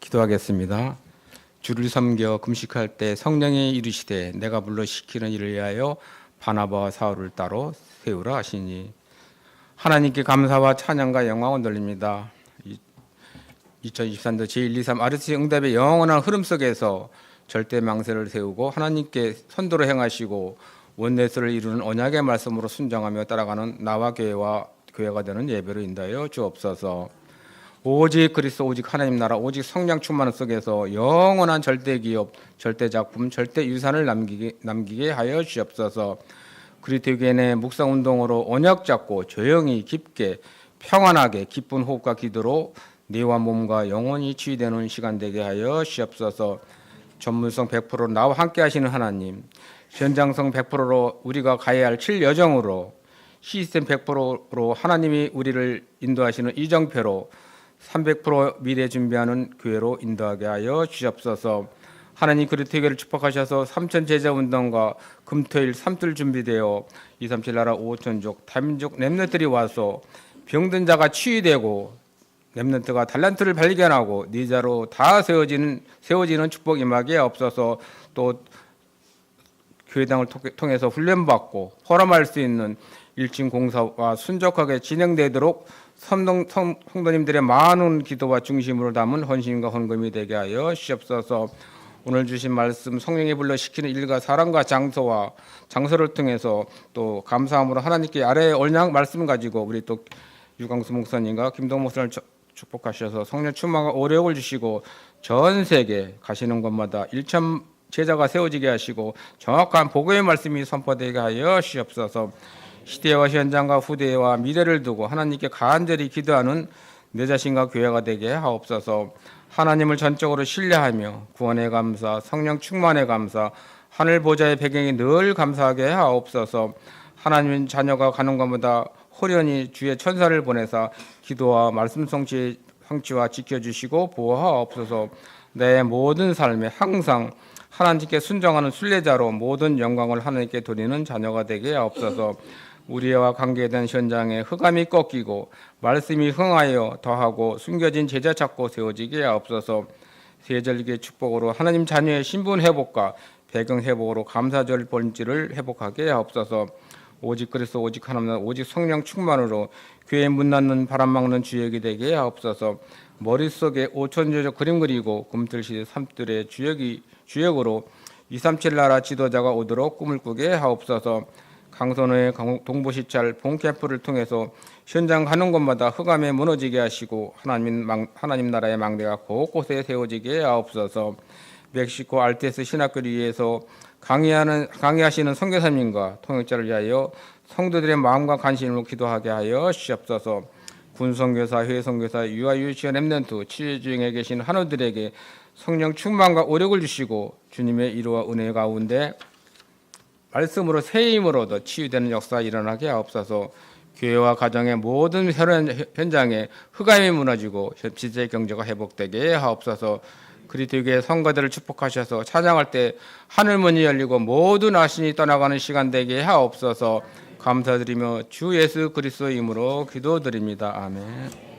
기도하겠습니다. 주를 섬겨 금식할 때 성령이 이르시되 내가 불러 시키는 일을 위하여 바나바와 사울을 따로 세우라 하시니 하나님께 감사와 찬양과 영광을 돌립니다. 2023년 제123 아르스 응답의 영원한 흐름 속에서 절대 망세를 세우고 하나님께 선도로 행하시고 원내스를 이루는 언약의 말씀으로 순종하며 따라가는 나와 교회와 교회가 되는 예배로 인도하여 주옵소서. 오직 그리스도 오직 하나님 나라 오직 성령 충만 속에서 영원한 절대 기업, 절대 작품, 절대 유산을 남기게 남기게 하여 주옵소서. 그리스도교인의 묵상 운동으로 언약 잡고 조용히 깊게 평안하게 기쁜 호흡과 기도로 뇌와 몸과 영혼이 치유되는 시간 되게 하여 주옵소서. 전문성 100% 나와 함께 하시는 하나님, 현장성 100%로 우리가 가야 할칠 여정으로 시스템 100%로 하나님이 우리를 인도하시는 이정표로 300% 미래 준비하는 교회로 인도하게 하여 주옵소서. 하나님 그리스도교를 축복하셔서 삼천 제자 운동과 금토일 삼들 준비되어 237 나라 5천족 다민족 렘넌트들이 와서 병든 자가 치유되고 렘넌트가 달란트를 발견하고 네 자로 다 세워지는 세워지는 축복 임하게 없어서 또 교회당을 통해- 통해서 훈련받고 포럼할 수 있는 일진 공사가 순적하게 진행되도록 성동, 성, 성도님들의 많은 기도와 중심으로 담은 헌신과 헌금이 되게 하여 주옵소서. 오늘 주신 말씀 성령이 불러 시키는 일과 사랑과 장소와 장소를 통해서 또 감사함으로 하나님께 아래의 언약 말씀 가지고 우리 또 유광수 목사님과 김동 목사를 저- 축복하셔서 성령 충만과 오력을 주시고 전 세계 가시는 곳마다 일천 제자가 세워지게 하시고 정확한 복음의 말씀이 선포되게 하여 주옵소서. 시대와 현장과 후대와 미래를 두고 하나님께 간절히 기도하는 내 자신과 교회가 되게 하옵소서. 하나님을 전적으로 신뢰하며 구원의 감사, 성령 충만의 감사, 하늘 보좌의 배경이 늘 감사하게 하옵소서. 하나님 자녀가 가는 곳마다 호련히 주의 천사를 보내사 기도와 말씀 성취 성취와 지켜주시고 보호하옵소서. 내 모든 삶에 항상 하나님께 순종하는 순례자로 모든 영광을 하나님께 돌리는 자녀가 되게 하옵소서. 우리와 관계된 현장에 흑암이 꺾이고 말씀이 흥하여 더하고 숨겨진 제자 찾고 세워지게 하옵소서. 세절기의 축복으로 하나님 자녀의 신분 회복과 배경 회복으로 감사절 본질을 회복하게 하옵소서. 오직 그리스도 오직 하나님 오직 성령 충만으로 교회 문 닫는 바람 막는 주역이 되게 하옵소서. 머릿속에 오천조적 그림 그리고 금틀시대 삼들의 주역이 주역으로 237 나라 지도자가 오도록 꿈을 꾸게 하옵소서. 강선호의 강- 동부시찰 본캠프를 통해서 현장 가는 곳마다 흑암에 무너지게 하시고 하나님 망, 하나님 나라의 망대가 곳곳에 세워지게 하옵소서. 멕시코 알테스 신학교를 위해서 강의하는 강의하시는 선교사님과 통역자를 위하여 성도들의 마음과 관심으로 기도하게 하여 주옵소서. 군선교사, 회선교사, 유아 유치원 랩런트 치유 중에 계신 한우들에게 성령 충만과 오력을 주시고 주님의 이루와 은혜 가운데 말씀으로 새 힘으로 더 치유되는 역사가 일어나게 하옵소서. 교회와 가정의 모든 현- 현장에 흑암이 무너지고 지체 경제가 회복되게 하옵소서. 그리스도의 성가들을 축복하셔서 찬양할 때 하늘 문이 열리고 모든 아신이 떠나가는 시간 되게 하옵소서. 감사드리며 주 예수 그리스도의 이름으로 기도드립니다. 아멘.